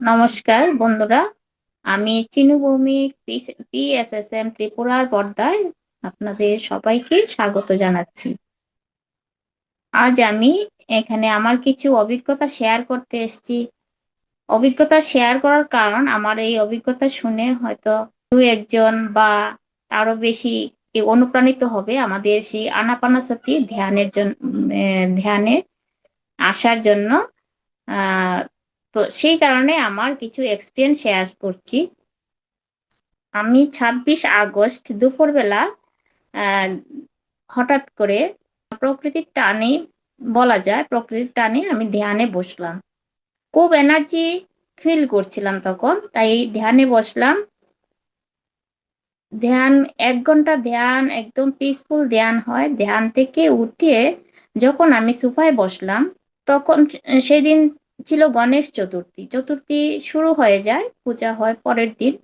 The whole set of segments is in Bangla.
নমস্কার, বন্ধুরা। আমি চিনু ভৌমিক পিএসএসএম ত্রিপুরার পর্দায় আপনাদের সবাইকে স্বাগত জানাচ্ছি। আজ আমি এখানে আমার কিছু অভিজ্ঞতা শেয়ার করতে এসেছি। অভিজ্ঞতা শেয়ার করার কারণ আমার এই অভিজ্ঞতা শুনে হয়তো দু একজন বা আরও বেশি অনুপ্রাণিত হবে আমাদের সেই আনাপানাসাতি ধ্যানের জন্য ধ্যানে আসার জন্য। তো সেই কারণে আমার কিছু এক্সপিরিয়েন্স শেয়ার করছি। আমি ছাব্বিশ আগস্ট দুপুরবেলা হঠাৎ করে প্রকৃতির টানে, বলা যায় প্রকৃতির টানে আমি ধ্যানে বসলাম। খুব এনার্জি ফিল করছিলাম তখন, তাই ধ্যানে বসলাম। ধ্যান, এক ঘণ্টা ধ্যান, একদম পিসফুল ধ্যান হয়। ধ্যান থেকে উঠে যখন আমি সোফায় বসলাম, তখন সেদিন ছিল গণেশ চতুর্থী। চতুর্থী শুরু হয়ে যায়, পূজা হয় পরের দিন।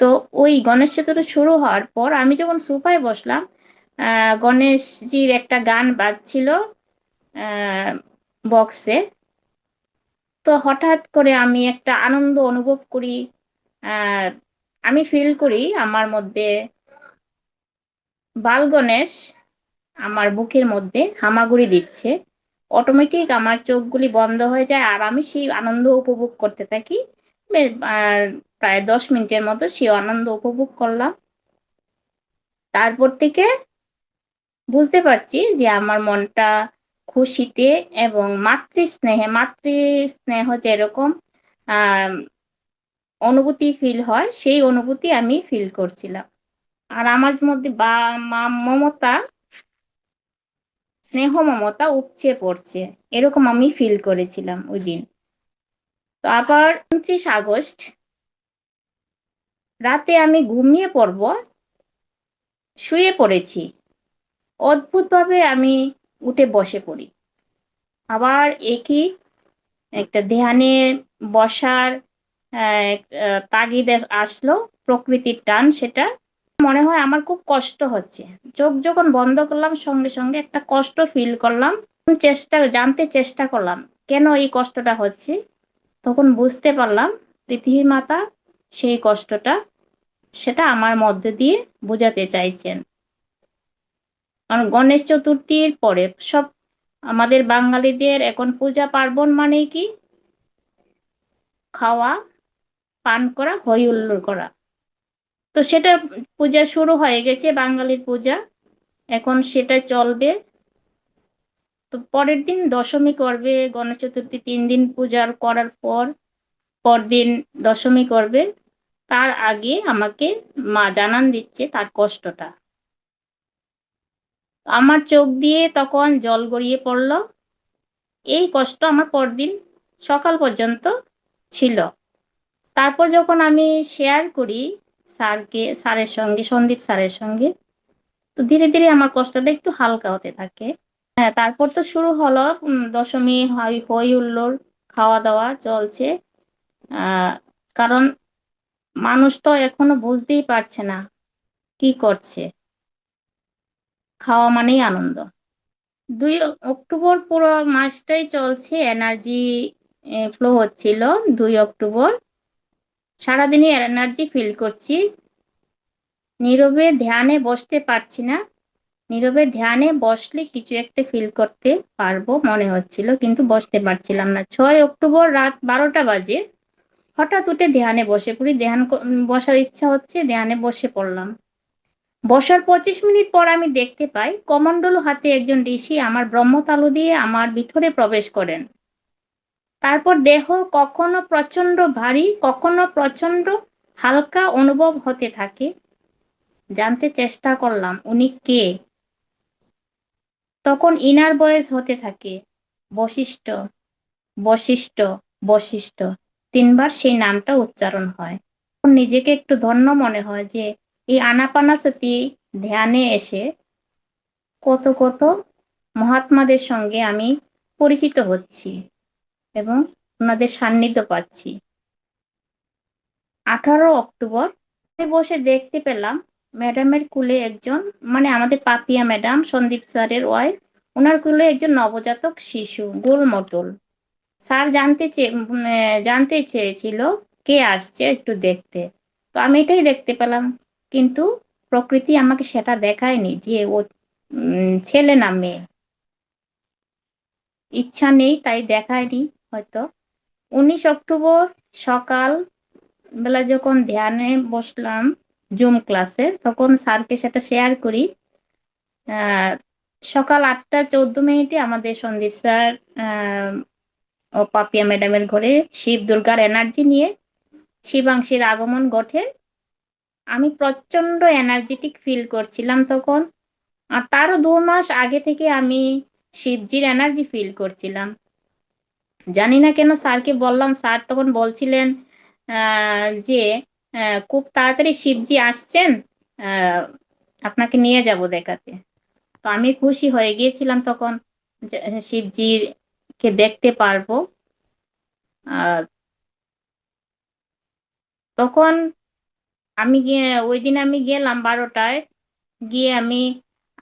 তো ওই গণেশ চতুর্থী শুরু হওয়ার পর আমি যখন সোফায় বসলাম গণেশজির একটা গান বাজছিল বক্সে। তো হঠাৎ করে আমি একটা আনন্দ অনুভব করি আমি ফিল করি আমার মধ্যে বাল গণেশ আমার বুকের মধ্যে হামাগুড়ি দিচ্ছে। অটোমেটিক আমার চোখগুলি বন্ধ হয়ে যায় আর আমি সেই আনন্দ উপভোগ করতে থাকি। প্রায় দশ মিনিটের মতো সেই আনন্দ উপভোগ করলাম। তারপর থেকে বুঝতে পারছি যে আমার মনটা খুশিতে এবং মাতৃ স্নেহে মাতৃ স্নেহ যেরকম অনুভূতি ফিল হয়, সেই অনুভূতি আমি ফিল করছিলাম। আর আমার মধ্যে বা, মা, মমতা স্নেহ মমতা উপচে পড়ছে। এরকম আমি ফিল করেছিলাম ওই দিন তো আবার উনত্রিশ আগস্ট, রাতে আমি ঘুমিয়ে পড়ব, শুয়ে পড়েছি। অদ্ভুতভাবে আমি উঠে বসে পড়ি। আবার একই একটা ধ্যানে বসার তাগিদ আসলো, প্রকৃতির টান সেটা। মনে হয় আমার খুব কষ্ট হচ্ছে। চোখ যখন বন্ধ করলাম, সঙ্গে সঙ্গে একটা কষ্ট ফিল করলাম, চেষ্টা, জানতে চেষ্টা করলাম, কেন এই কষ্টটা হচ্ছে? তখন বুঝতে পারলাম পৃথিবী মাতা সেই কষ্টটা, সেটা আমার মধ্যে দিয়ে বোঝাতে চাইছেন। কারণ গণেশ চতুর্থীর পরে সব আমাদের বাঙালিদের এখন পূজা পার্বণ মানে কি? খাওয়া, পান করা, হই হুল্লোড় করা। তো সেটা পূজা শুরু হয়ে গেছে, বাঙালির পূজা। এখন সেটা চলবে। তো পরের দিন দশমী করবে, গণেশ চতুর্থী তিন দিন পূজার করার পর পরদিন দশমী করবে। তার আগে আমাকে মা জানান দিচ্ছে তার কষ্টটা। আমার চোখ দিয়ে তখন জল গড়িয়ে পড়ল। এই কষ্ট আমার পরদিন সকাল পর্যন্ত ছিল। তারপর যখন আমি শেয়ার করি স্যারকে, স্যারের সঙ্গে, সন্দীপ স্যারের সঙ্গে। তো ধীরে ধীরে আমার কষ্টটা একটু হালকা হতে থাকে। হ্যাঁ তারপর তো শুরু হলো দশমী হই হই হুল্লোড় খাওয়া দাওয়া চলছে কারণ মানুষ তো এখনও বুঝতেই পারছে না কি করছে। খাওয়া মানেই আনন্দ। দুই অক্টোবর পুরো মাসটাই চলছে এনার্জি ফ্লো হচ্ছিল দুই অক্টোবর। সারাদিনই এনার্জি ফিল করছি। নীরবে ধ্যানে বসতে পারছি না। নীরবে ধ্যানে বসলে কিছু একটা ফিল করতে পারব মনে হচ্ছিল, কিন্তু বসতে পারছিলাম না। ছয় অক্টোবর রাত বারোটা বাজে। হঠাৎ উঠে ধ্যানে বসে পড়ি। ধ্যান বসার ইচ্ছা হচ্ছে ধ্যানে বসে পড়লাম। বসার পঁচিশ মিনিট পর আমি দেখতে পাই, কমণ্ডল হাতে একজন ঋষি আমার ব্রহ্মতালু দিয়ে আমার ভিতরে প্রবেশ করেন। তারপর দেহ কখনো প্রচণ্ড ভারী, কখনো প্রচণ্ড হালকা অনুভব হতে থাকে। জানতে চেষ্টা করলাম, উনি কে? তখন ইনার বয়েস হতে থাকে। বশিষ্ঠ বশিষ্ঠ বশিষ্ঠ। তিনবার সেই নামটা উচ্চারণ হয়। নিজেকে একটু ধন্য মনে হয় যে, এই আনাপানাসতি ধ্যানে এসে কত কত মহাত্মাদের সঙ্গে আমি পরিচিত হচ্ছি। এবং ওনাদের সান্নিধ্য পাচ্ছি। আঠারো অক্টোবর বসে দেখতে পেলাম ম্যাডামের কুলে একজন মানে আমাদের পাপিয়া ম্যাডাম সন্দীপ স্যারের ওয়াইফ, ওনার কুলে একজন নবজাতক শিশু গোল মটল স্যার জানতে চেয়ে জানতে চেয়েছিল কে আসছে একটু দেখতে। তো আমি এটাই দেখতে পেলাম, কিন্তু প্রকৃতি আমাকে সেটা দেখায়নি যে ও ছেলে না মেয়ে। ইচ্ছা নেই তাই দেখায়নি। হয়তো। উনিশ অক্টোবর সকাল বেলা যখন ধ্যানে বসলাম জুম ক্লাসে, তখন স্যারকে সেটা শেয়ার করি। সকাল আটটা চোদ্দ মিনিটে আমাদের সন্দীপ স্যার ও পাপিয়া ম্যাডামের ঘরে শিব দুর্গার এনার্জি নিয়ে শিবাংশীর আগমন ঘটে। আমি প্রচণ্ড এনার্জেটিক ফিল করছিলাম তখন। আর তারও দু মাস আগে থেকে আমি শিবজির এনার্জি ফিল করছিলাম। জানি না কেন স্যারকে বললাম, স্যার তখন বলছিলেন যে খুব তাড়াতাড়ি শিবজি আসছেন আপনাকে নিয়ে যাব দেখাতে। তো আমি খুশি হয়ে গিয়েছিলাম তখন শিবজির কে দেখতে পারব। তখন আমি ওই দিন আমি গেলাম বারোটায়, গিয়ে আমি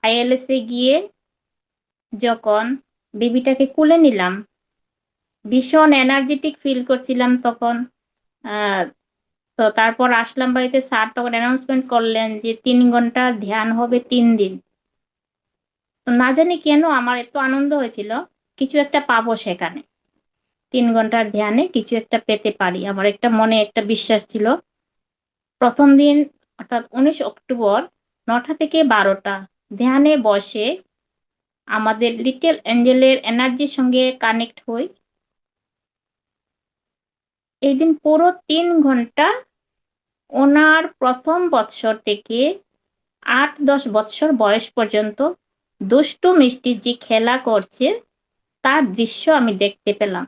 আইএলএস গিয়ে যখন বেবিটাকে কুলে নিলাম ভীষণ এনার্জেটিক ফিল করছিলাম তখন। তো তারপর আসলাম বাড়িতে, স্যার তখন অ্যানাউন্সমেন্ট করলেন যে তিন ঘণ্টা ধ্যান হবে তিন দিন। তো না জানি কেন আমার এত আনন্দ হয়েছিল, কিছু একটা পাবো সেখানে। তিন ঘণ্টার ধ্যানে কিছু একটা পেতে পারি, আমার একটা মনে একটা বিশ্বাস ছিল। প্রথম দিন, অর্থাৎ উনিশ অক্টোবর নটা থেকে বারোটা, ধ্যানে বসে আমাদের লিটল অ্যাঞ্জেলের এনার্জির সঙ্গে কানেক্ট হই। এই দিন পুরো তিন ঘণ্টা ওনার প্রথম বৎসর থেকে আট দশ বৎসর বয়স পর্যন্ত দুষ্টু মিষ্টি যে খেলা করছে, তার দৃশ্য আমি দেখতে পেলাম।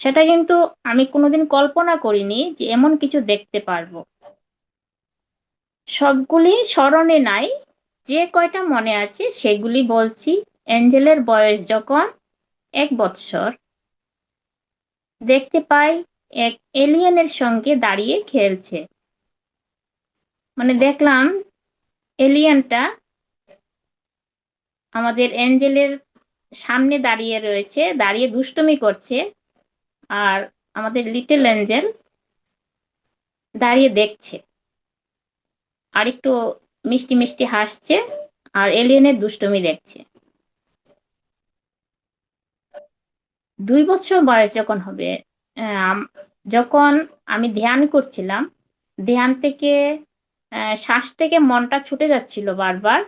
সেটা কিন্তু আমি কোনোদিন কল্পনা করিনি যে এমন কিছু দেখতে পারব। সবগুলি স্মরণে নাই, যে কয়টা মনে আছে সেগুলি বলছি। অ্যাঞ্জেলের বয়স যখন এক বৎসর দেখতে পাই এক এলিয়েনের সঙ্গে দাঁড়িয়ে খেলছে। মানে দেখলাম এলিয়েনটা আমাদের অ্যাঞ্জেলের সামনে দাঁড়িয়ে রয়েছে, দাঁড়িয়ে দুষ্টুমি করছে, আর আমাদের লিটল অ্যাঞ্জেল দাঁড়িয়ে দেখছে। আর একটু মিষ্টি মিষ্টি হাসছে আর এলিয়েনের দুষ্টুমি দেখছে। দুই বছর বয়স যখন হবে যখন আমি ধ্যান করছিলাম, ধ্যান থেকে শ্বাস থেকে মনটা ছুটে যাচ্ছিল বারবার,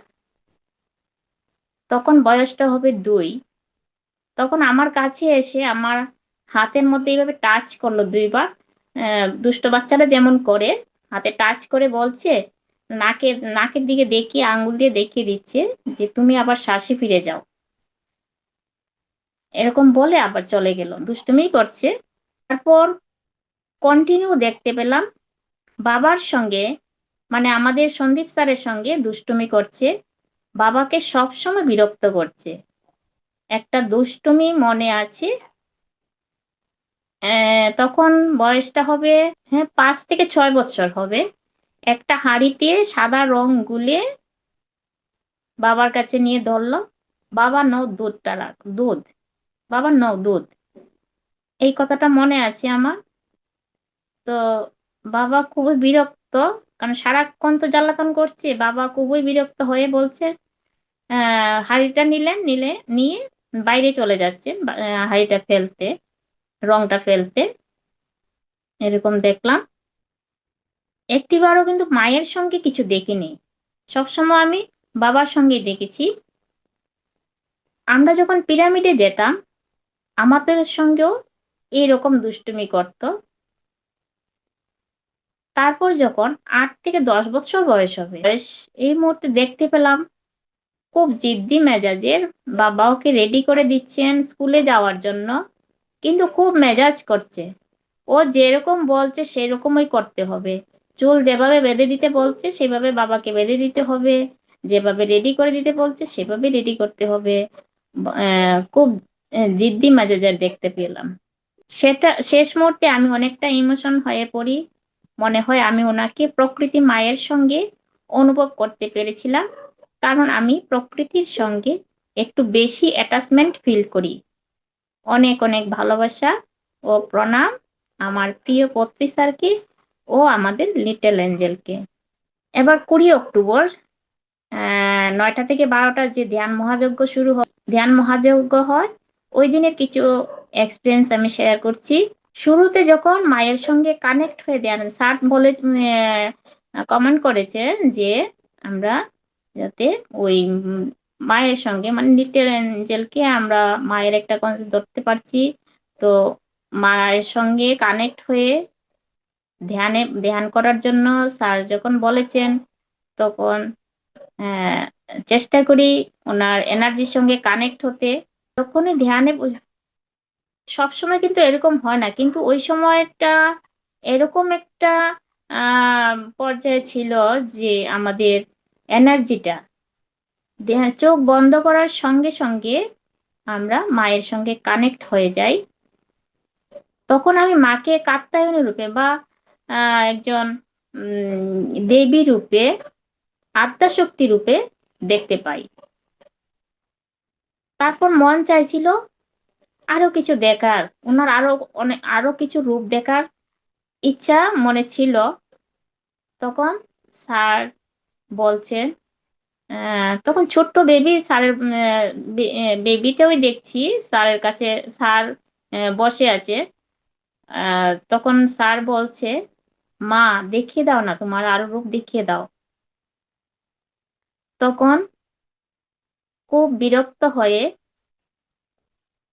তখন বয়সটা হবে দুই। তখন আমার কাছে এসে আমার হাতের মধ্যে এইভাবে টাচ করল দুইবার। দুষ্ট বাচ্চারা যেমন করে, হাতে টাচ করে বলছে, নাকের নাকের দিকে দেখিয়ে, আঙ্গুল দিয়ে দেখিয়ে দিচ্ছে যে তুমি আবার শ্বাসে ফিরে যাও। এরকম বলে আবার চলে গেল। দুষ্টুমি করছে। তারপর কন্টিনিউ দেখতে পেলাম, বাবার সঙ্গে মানে আমাদের সন্দীপ স্যারের সঙ্গে দুষ্টুমি করছে। বাবাকে সবসময় বিরক্ত করছে। একটা দুষ্টুমি মনে আছে। তখন বয়সটা হবে হ্যাঁ পাঁচ থেকে ছয় বছর হবে। একটা হাঁড়িতে সাদা রং গুলে বাবার কাছে নিয়ে ধরলো, বাবা, নাও দুধটা রাখ, দুধ। বাবা দুধ। এই কথাটা মনে আছে আমার। তো বাবা খুবই বিরক্ত, কারণ সারাক্ষণ তো জ্বালাতন করছে। বাবা খুবই বিরক্ত হয়ে বলছে হাঁড়িটা নিলেন নিলে, নিয়ে বাইরে চলে যাচ্ছে হাঁড়িটা ফেলতে, রংটা ফেলতে। এরকম দেখলাম। একটিবারও কিন্তু মায়ের সঙ্গে কিছু দেখিনি। সবসময় আমি বাবার সঙ্গেই দেখেছি। আমরা যখন পিরামিডে যেতাম আমাদের সঙ্গেও এইরকম দুষ্টুমি করত। তারপর যখন আট থেকে দশ বছর বয়স হবে এই মুহূর্তে দেখতে পেলাম খুব জিদ্দি মেজাজের বাবা ওকে রেডি করে দিচ্ছেন স্কুলে যাওয়ার জন্য, কিন্তু খুব মেজাজ করছে। ও যেরকম বলছে সেরকমই করতে হবে। চুল যেভাবে বেঁধে দিতে বলছে, সেভাবে বাবাকে বেঁধে দিতে হবে। যেভাবে রেডি করে দিতে বলছে, সেভাবে রেডি করতে হবে। খুব জিদ্দি মেজাজের দেখতে পেলাম। সেটা, শেষ মুহূর্তে আমি অনেকটা ইমোশন হয়ে পড়ি। মনে হয় আমি ওনাকে প্রকৃতি মায়ের সঙ্গে অনুভব করতে পেরেছিলাম। কারণ আমি প্রকৃতির সঙ্গে একটু বেশি অ্যাটাচমেন্ট ফিল করি। অনেক অনেক ভালোবাসা ও প্রণাম আমার প্রিয় পত্রী স্যারকে ও আমাদের লিটল এঞ্জেলকে এবার কুড়ি অক্টোবর নয়টা থেকে বারোটা যে ধ্যান মহাযজ্ঞ শুরু হয়, ধ্যান মহাযজ্ঞ হয় ওই দিনের কিছু এক্সপিরিয়েন্স আমি শেয়ার করছি। শুরুতে যখন মায়ের সঙ্গে কানেক্ট হয়ে ধ্যান স্যার বলে কমেন্ট করেছে যে, আমরা যাতে ওই মায়ের সঙ্গে মানে লিটল এঞ্জেলকে আমরা মায়ের একটা কনসেপ্ট ধরতে পারছি। তো মায়ের সঙ্গে কানেক্ট হয়ে ধ্যানে, ধ্যান করার জন্য স্যার যখন বলেছেন, তখন চেষ্টা করি ওনার এনার্জির সঙ্গে কানেক্ট হতে। তখনই ধ্যানে ব- সবসময় কিন্তু এরকম হয় না। কিন্তু ওই সময়টা এরকম একটা পর্যায়ে ছিল যে আমাদের এনার্জিটা চোখ বন্ধ করার সঙ্গে সঙ্গে আমরা মায়ের সঙ্গে কানেক্ট হয়ে যাই। তখন আমি মাকে কাত্যায়নী রূপে বা একজন দেবী রূপে, আত্মাশক্তি রূপে দেখতে পাই। তারপর মন চাইছিল আরও কিছু দেখার। ওনার আরও অনেক আরও কিছু রূপ দেখার ইচ্ছা মনে ছিল। তখন স্যার বলছেন তখন ছোট্ট বেবি স্যারের বেবিটাও দেখছি স্যারের কাছে, স্যার বসে আছে। তখন স্যার বলছে, মা, দেখিয়ে দাও না, তোমার আরও রূপ দেখিয়ে দাও। তখন খুব বিরক্ত হয়ে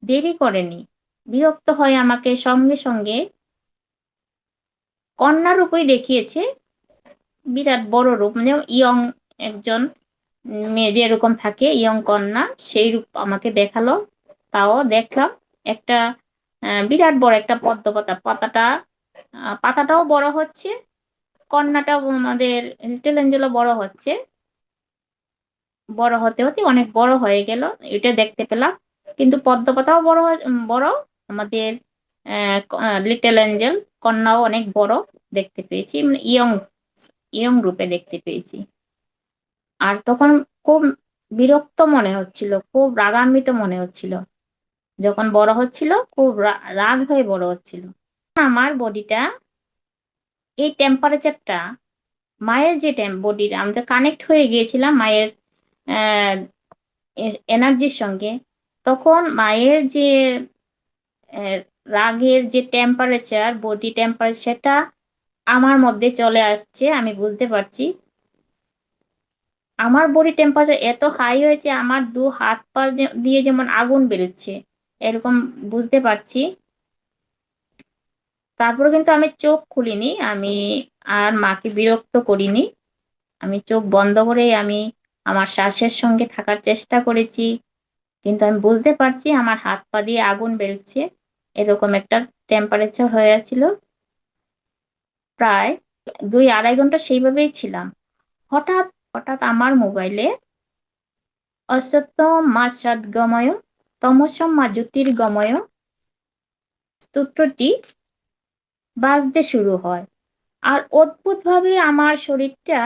দেরি করেনি। বিরক্ত হয়ে আমাকে সঙ্গে সঙ্গে কন্যা রূপই দেখিয়েছে। বিরাট বড় রূপ মানে ইয়ং একজন মেয়ে যেরকম থাকে, ইয়ং কন্যা, সেই রূপ আমাকে দেখাল। তাও দেখলাম একটা বিরাট বড় একটা পদ্ম পাতা। পাতাটা পাতাটাও বড় হচ্ছে, কন্যাটাও আমাদের লিটল এঞ্জেলও বড় হচ্ছে। বড় হতে হতে অনেক বড় হয়ে গেল, এটা দেখতে পেলাম। কিন্তু পদ্ম পাতাও বড় বড়। আমাদের লিটল এঞ্জেল কন্যাও অনেক বড় দেখতে পেয়েছি মানে ইয়ং ইয়ং রূপে দেখতে পেয়েছি। আর তখন খুব বিরক্ত মনে হচ্ছিল, খুব রাগান্বিত মনে হচ্ছিল। যখন বড় হচ্ছিল, খুব রাগ হয়ে বড় হচ্ছিল। আমার বডিটা, এই টেম্পারেচারটা মায়ের যে বডির আমি তো কানেক্ট হয়ে গিয়েছিলাম মায়ের এনার্জির সঙ্গে, তখন মায়ের যে রাগের যে টেম্পারেচার বডি টেম্পারেচার সেটা আমার মধ্যে চলে আসছে, আমি বুঝতে পারছি। আমার বডি টেম্পারেচার এত হাই হয়েছে, আমার দু হাত পা দিয়ে যেমন আগুন বেরোচ্ছে, এরকম বুঝতে পারছি। তারপরে কিন্তু আমি চোখ খুলিনি, আমি আর মাকে বিরক্ত করিনি। আমি চোখ বন্ধ করে আমি আমার শ্বাসের সঙ্গে থাকার চেষ্টা করেছি। কিন্তু আমি বুঝতে পারছি আমার হাত পা দিয়ে আগুন বেরোচ্ছে এরকম একটা টেম্পারেচার হয়ে ছিল প্রায় দুই আড়াই ঘণ্টা সেইভাবেই ছিলাম। হঠাৎ হঠাৎ আমার মোবাইলে অসত্য মা গময়, তমসম মা জ্যোতির্গময় স্তোত্রটি বাজতে শুরু হয়। আর অদ্ভুতভাবে আমার শরীরটা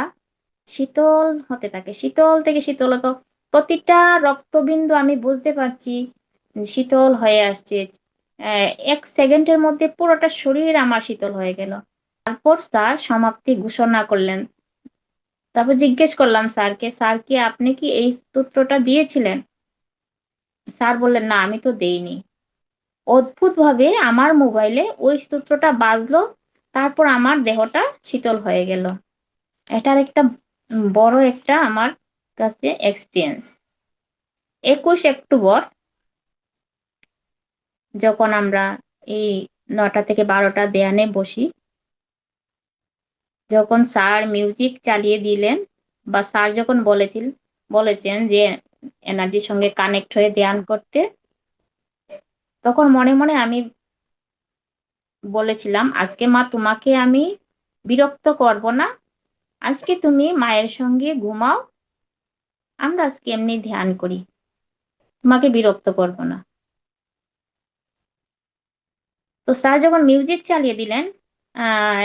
শীতল হতে থাকে। শীতল থেকে শীতলতা প্রতিটা রক্তবিন্দু আমি বুঝতে পারছি শীতল হয়ে আসছে। এক সেকেন্ডের মধ্যে পুরোটা শরীর আমার শীতল হয়ে গেল। তারপর স্যার সমাপ্তি ঘোষণা করলেন। তারপর জিজ্ঞেস করলাম স্যারকে, স্যার কি আপনি কি এই সূত্রটা দিয়েছিলেন? স্যার বললেন, না, আমি তো দেইনি। অদ্ভুত ভাবে আমার মোবাইলে ওই সূত্রটা বাজলো। তারপর আমার দেহটা শীতল হয়ে গেল। এটার একটা বড় একটা আমার কাছে এক্সপিরিয়েন্স একুশ অক্টোবর, যখন আমরা এই নটা থেকে বারোটা দেয়ানে বসি, যখন স্যার মিউজিক চালিয়ে দিলেন বা স্যার যখন বলেছিল, বলেছেন যে এনার্জির সঙ্গে কানেক্ট হয়ে ধ্যান করতে, তখন মনে মনে আমি বলেছিলাম, আজকে মা তোমাকে আমি বিরক্ত করব না আজকে তুমি মায়ের সঙ্গে ঘুমাও। আমরা আজকে এমনি ধ্যান করি। তোমাকে বিরক্ত করব না। তো স্যার যখন মিউজিক চালিয়ে দিলেন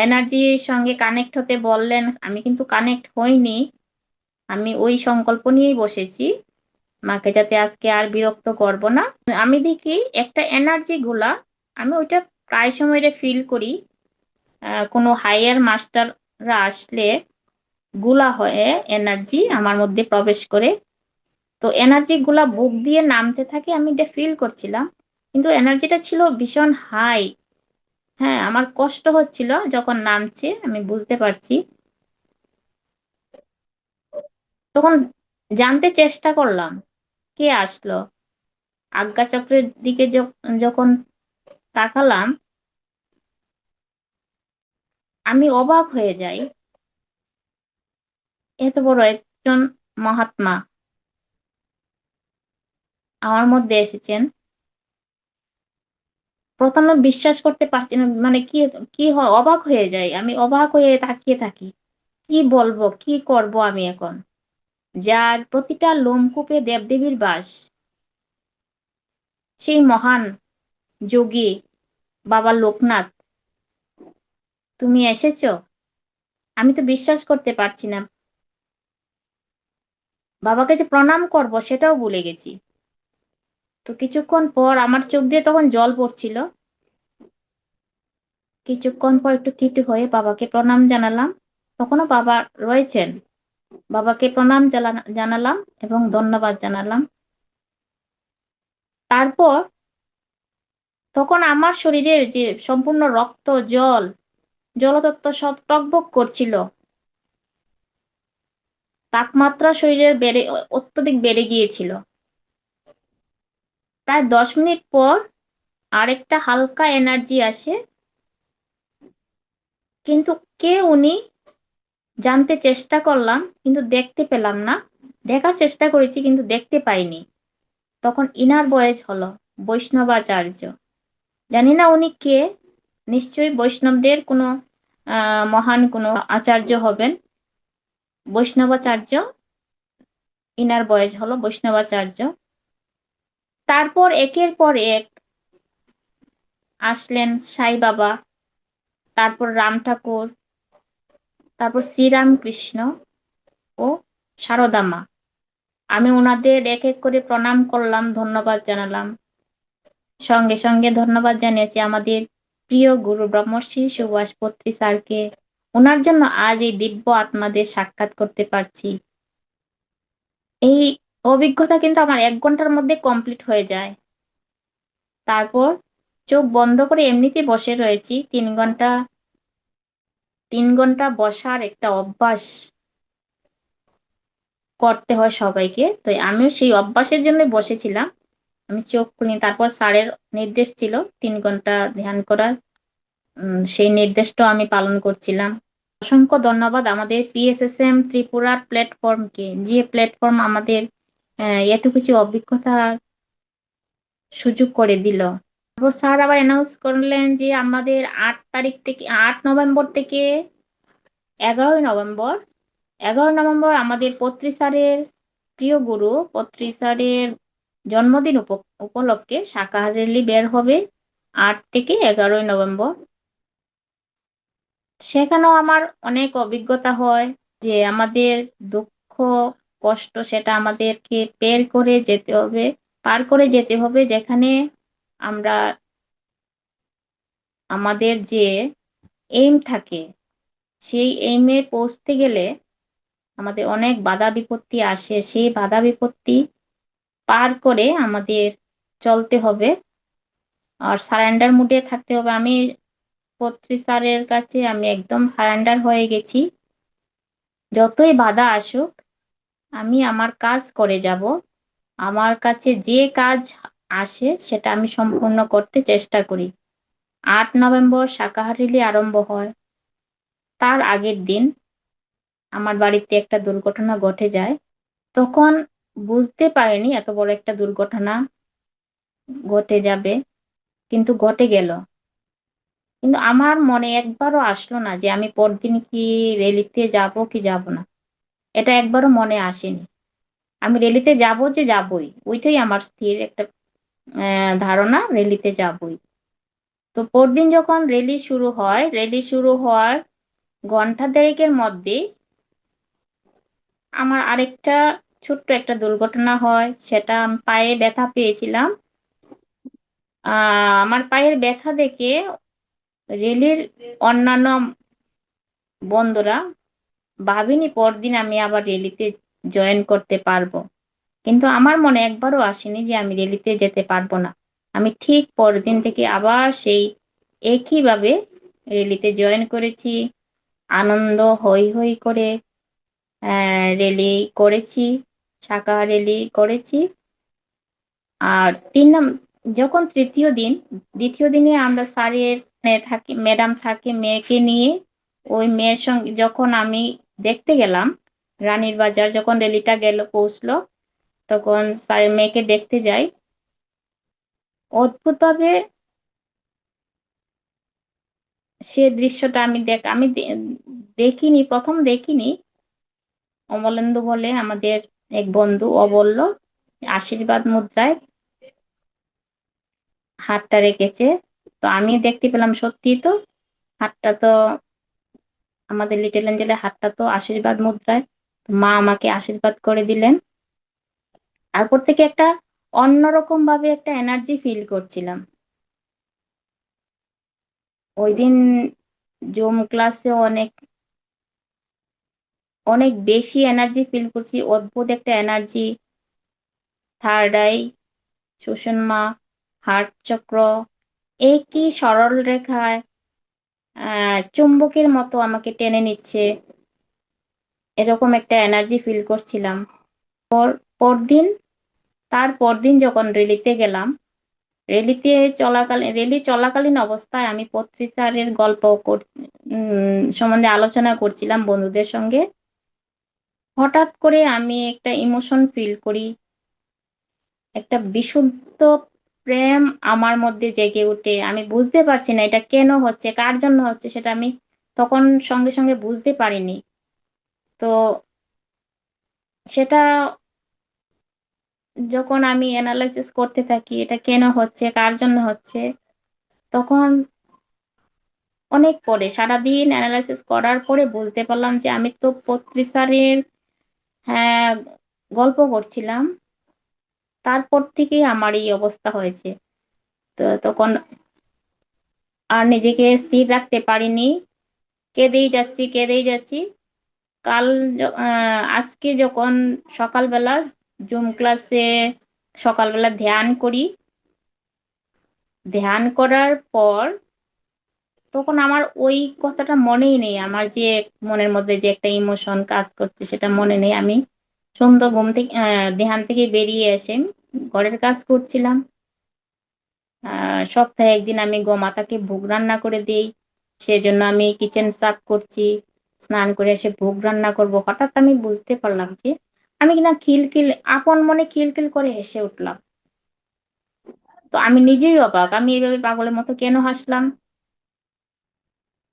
এনার্জির সঙ্গে কানেক্ট হতে বললেন, আমি কিন্তু কানেক্ট হইনি। আমি ওই সংকল্প নিয়েই বসেছি। মাকে যাতে আজকে আর বিরক্ত করব না। আমি দেখি একটা এনার্জি গুলা আমি ওইটা প্রায় সময় ফিল করি। কোনো হায়ার মাস্টাররা আসলে গুলা হয়ে এনার্জি আমার মধ্যে প্রবেশ করে। তো এনার্জি গুলা বুক দিয়ে নামতে থাকে, আমি এটা ফিল করছিলাম। কিন্তু এনার্জিটা ছিল ভীষণ হাই হ্যাঁ আমার কষ্ট হচ্ছিল যখন নামছে, আমি বুঝতে পারছি। তখন জানতে চেষ্টা করলাম, কে আসলো? আজ্ঞা চক্রের দিকে যখ- যখন তাকালাম, আমি অবাক হয়ে যাই। এত বড় একজন মহাত্মা আমার মধ্যে এসেছেন। প্রথমে বিশ্বাস করতে পারছি না মানে কি কি হয়, অবাক হয়ে যাই। আমি অবাক হয়ে তাকিয়ে থাকি, কি বলব, কি করব আমি এখন? যার প্রতিটা লোমকূপে দেবদেবীর বাস, সেই মহান যোগী বাবা লোকনাথ। তুমি এসেছ? আমি তো বিশ্বাস করতে পারছি না। বাবাকে যে প্রণাম করব সেটাও ভুলে গেছি। তো কিছুক্ষণ পর আমার চোখ দিয়ে তখন জল পড়ছিল। কিছুক্ষণ পর একটু থিতু হয়ে বাবাকে প্রণাম জানালাম। তখনও বাবা রয়েছেন। বাবাকে প্রণাম জানা- জানালাম এবং ধন্যবাদ জানালাম। তারপর তখন আমার শরীরের যে সম্পূর্ণ রক্ত, জল, জলতত্ত্ব সব টকবক করছিল। তাপমাত্রা শরীরের বেড়ে, অত্যধিক বেড়ে গিয়েছিল। প্রায় দশ মিনিট পর আরেকটা হালকা এনার্জি আসে। কিন্তু কে উনি জানতে চেষ্টা করলাম, কিন্তু দেখতে পেলাম না। দেখার চেষ্টা করেছি, কিন্তু দেখতে পাইনি। তখন ইনার বয়েজ হলো বৈষ্ণবাচার্য। জানি না উনি কে। নিশ্চয়ই বৈষ্ণবদের কোনো মহান কোনো আচার্য হবেন। বৈষ্ণবাচার্য, ইনার বয়েজ হলো বৈষ্ণবাচার্য। তারপর একের পর এক আসলেন সাই বাবা, তারপর রাম ঠাকুর, তারপর শ্রীরাম কৃষ্ণ ও সারদা মা আমি ওনাদের এক এক করে প্রণাম করলাম, ধন্যবাদ জানালাম। সঙ্গে সঙ্গে ধন্যবাদ জানিয়েছি আমাদের প্রিয় গুরু ব্রহ্মর্ষি সুভাষ পত্রী স্যারকে। ওনার জন্য আজ এই দিব্য আত্মাদের সাক্ষাৎ করতে পারছি। এই অভিজ্ঞতা কিন্তু আমার এক ঘণ্টার মধ্যে কমপ্লিট হয়ে যায়। তারপর চোখ বন্ধ করে এমনিতে বসে রয়েছি। তিন ঘণ্টা তিন ঘণ্টা বসার একটা অভ্যাস করতে হয় সবাইকে। তো আমিও সেই অভ্যাসের জন্য বসেছিলাম। আমি চোখ খুলি তারপর স্যারের নির্দেশ ছিল তিন ঘণ্টা ধ্যান করার। সেই নির্দেশটাও আমি পালন করছিলাম। অসংখ্য ধন্যবাদ আমাদের পিএসএসএম ত্রিপুরার প্ল্যাটফর্মকে যে প্ল্যাটফর্ম আমাদের এত কিছু অভিজ্ঞতার সুযোগ করে দিল। তারপর স্যার আবার অ্যানাউন্স করলেন যে আমাদের আট তারিখ থেকে, আট নভেম্বর থেকে এগারোই নভেম্বর এগারো নভেম্বর আমাদের পত্রী স্যারের প্রিয় গুরু, পত্রী স্যারের জন্মদিন উপ- উপলক্ষে শাকাহার র্যালি বের হবে আট থেকে এগারোই নভেম্বর। সেখানেও আমার অনেক অভিজ্ঞতা হয় যে আমাদের দুঃখ, কষ্ট সেটা আমাদেরকে বের করে যেতে হবে, পার করে যেতে হবে যেখানে আমরা আমাদের যে এইম থাকে, সেই এইমে পৌঁছতে গেলে আমাদের অনেক বাধা বিপত্তি আসে। সেই বাধা বিপত্তি পার করে আমাদের চলতে হবে। আর সারেন্ডার মুডে থাকতে হবে। আমি পত্রী স্যারের কাছে আমি একদম সারেন্ডার হয়ে গেছি। যতই বাধা আসুক, আমি আমার কাজ করে যাব। আমার কাছে যে কাজ আসে, সেটা আমি সম্পূর্ণ করতে চেষ্টা করি। আট নভেম্বর শাকাহারিলি আরম্ভ হয়। তার আগের দিন আমার বাড়িতে একটা দুর্ঘটনা ঘটে যায়। তখন বুঝতে পারিনি এত বড় একটা দুর্ঘটনা ঘটে যাবে, কিন্তু ঘটে গেল। কিন্তু আমার মনে একবারও আসলো না যে আমি পরদিন কি রেলিতে যাব কি যাব না। এটা একবারও মনে আসেনি। আমি রেলিতে যাব যে যাবই, ওইটাই আমার স্থির একটা ধারণা রেলিতে যাবই। তো পরদিন যখন রেলি শুরু হয় রেলি শুরু হওয়ার ঘণ্টা দেড়েকের মধ্যে আমার আরেকটা ছোট্ট একটা দুর্ঘটনা হয়, সেটা আমি পায়ে ব্যথা পেয়েছিলাম। আমার পায়ের ব্যথা দেখে রেলের অন্যান্য বন্ধুরা ভাবিনি পরদিন আমি আবার রেলিতে জয়েন করতে পারব। কিন্তু আমার মনে একবারও আসেনি যে আমি রেলিতে যেতে পারব না। আমি ঠিক পরদিন থেকে আবার সেই একইভাবে রেলিতে জয়েন করেছি। আনন্দ হই হই করে রেলি করেছি, শাখা রেলি করেছি। আর তিন যখন তৃতীয় দিন, দ্বিতীয় দিনে আমরা স্যারের থাকি ম্যাডাম থাকে, মেয়েকে নিয়ে ওই মেয়ের সঙ্গে যখন আমি দেখতে গেলাম, রানীর বাজার যখন রেলিটা গেল, পৌঁছলো, তখন স্যারের মেয়েকে দেখতে যাই। অদ্ভুতভাবে সে দৃশ্যটা আমি দেখ, আমি দেখিনি, প্রথম দেখিনি। অমলেন্দু বলে আমাদের এক বন্ধু, ও বলল, আশীর্বাদ মুদ্রায় হাতটা রেখেছে তো আমি দেখতে পেলাম সত্যি তো হাতটা তো আমাদের লিটল এঞ্জেলের হাতটা তো আশীর্বাদ মুদ্রায়। মা আমাকে আশীর্বাদ করে দিলেন। তারপর থেকে একটা অন্যরকম ভাবে একটা এনার্জি ফিল করছিলাম। ওই দিন জুম ক্লাসে অনেক অনেক বেশি এনার্জি ফিল করছি, অদ্ভুত একটা এনার্জি থার্ড আই শোষণ মা হার্ট চক্র একই সরল রেখায় চুম্বকের মতো আমাকে টেনে নিচ্ছে। এরকম একটা এনার্জি ফিল করছিলাম। পর, পরদিন, তার পরদিন যখন রেলিতে গেলাম রেলিতে চলাকালীন রেলি চলাকালীন অবস্থায় আমি পত্রিকারের গল্প কর- সম্বন্ধে আলোচনা করছিলাম বন্ধুদের সঙ্গে। হঠাৎ করে আমি একটা ইমোশন ফিল করি। একটা বিশুদ্ধ প্রেম আমার মধ্যে জেগে উঠে। আমি বুঝতে পারছি না এটা কেন হচ্ছে, কার জন্য হচ্ছে সেটা আমি তখন সঙ্গে সঙ্গে বুঝতে পারিনি। তো সেটা যখন আমি অ্যানালাইসিস করতে থাকি, এটা কেন হচ্ছে, কার জন্য হচ্ছে, তখন অনেক পরে, সারাদিন অ্যানালাইসিস করার পরে বুঝতে পারলাম যে আমি তো পত্রিসারের হ্যাঁ গল্প করছিলাম। তারপর থেকেই আমার এই অবস্থা হয়েছে। তো তখন আর নিজেকে স্থির রাখতে পারিনি। কেঁদেই যাচ্ছি কেঁদেই যাচ্ছি। কাল আজকে যখন সকালবেলা জুম ক্লাসে সকালবেলা ধ্যান করি, ধ্যান করার পর তখন আমার ওই কথাটা মনেই নেই। আমার যে মনের মধ্যে যে একটা ইমোশন কাজ করছে, সেটা মনে নেই আমি। সুন্দর ঘুম থেকে ধ্যান থেকে বেরিয়ে এসে ঘরের কাজ করছিলাম। সপ্তাহে একদিন আমি গোমাতাকে ভোগ রান্না করে দিই। সেজন্য আমি কিচেন সাফ করছি, স্নান করে এসে ভোগ রান্না করব। হঠাৎ আমি বুঝতে পারলাম যে আমি কিনা খিলখিল, আপন মনে খিলখিল করে হেসে উঠলাম। তো আমি নিজেই অবাক, আমি এইভাবে পাগলের মতো কেন হাসলাম?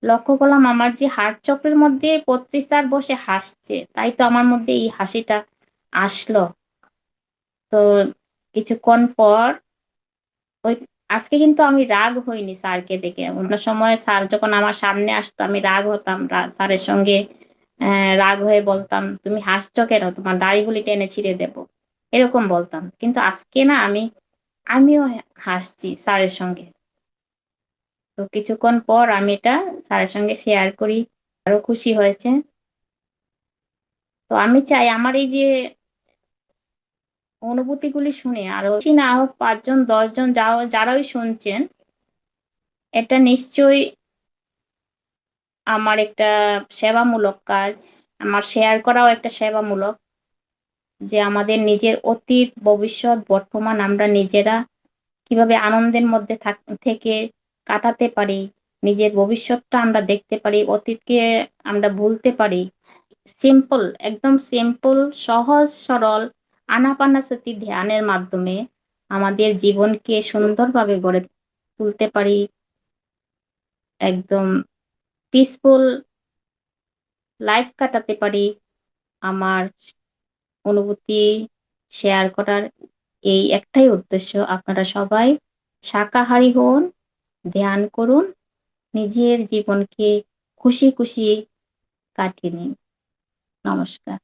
লক্ষ্য করলাম আমার যে হার্ট চক্রের মধ্যে পত্রিসার বসে হাসছে, তাই তো আমার মধ্যে এই হাসিটা আসলো। তো কিছুক্ষণ পর ওই আজকে কিন্তু আমি রাগ হইনি স্যারকে দেখে। অন্য সময় স্যার যখন আমার সামনে আসতো, আমি রাগ হতাম স্যারের সঙ্গে রাগ হয়ে বলতাম, তুমি হাসছো কেন? তোমার দাড়িগুলি টেনে ছিঁড়ে দেব। এরকম বলতাম। কিন্তু আজকে না আমি, আমিও হাসছি স্যারের সঙ্গে। তো কিছুক্ষণ পর আমি এটা স্যারের সঙ্গে শেয়ার করি। আরও খুশি হয়েছে। তো আমি চাই আমার এই যে অনুভূতিগুলি শুনে আরও না হোক পাঁচজন, দশজন যাও, যারাই শুনছেন, এটা নিশ্চয়ই আমার একটা সেবামূলক কাজ, আমার শেয়ার করাও একটা সেবামূলক, যে আমাদের নিজের অতীত, ভবিষ্যৎ, বর্তমান আমরা নিজেরা কীভাবে আনন্দের মধ্যে থাক- থেকে কাটাতে পারি, নিজের ভবিষ্যৎটা আমরা দেখতে পারি, অতীতকে আমরা ভুলতে পারি। সিম্পল একদম সিম্পল সহজ, সরল আনাপানাসতি ধ্যানের মাধ্যমে আমাদের জীবনকে সুন্দরভাবে গড়ে তুলতে পারি। একদম পিসফুল লাইফ কাটাতে পারি। আমার অনুভূতি শেয়ার করার এই একটাই উদ্দেশ্য। আপনারা সবাই শাকাহারী হন। ধ্যান করুন নিজের জীবনকে খুশি খুশি কাটিয়ে নিন। নমস্কার।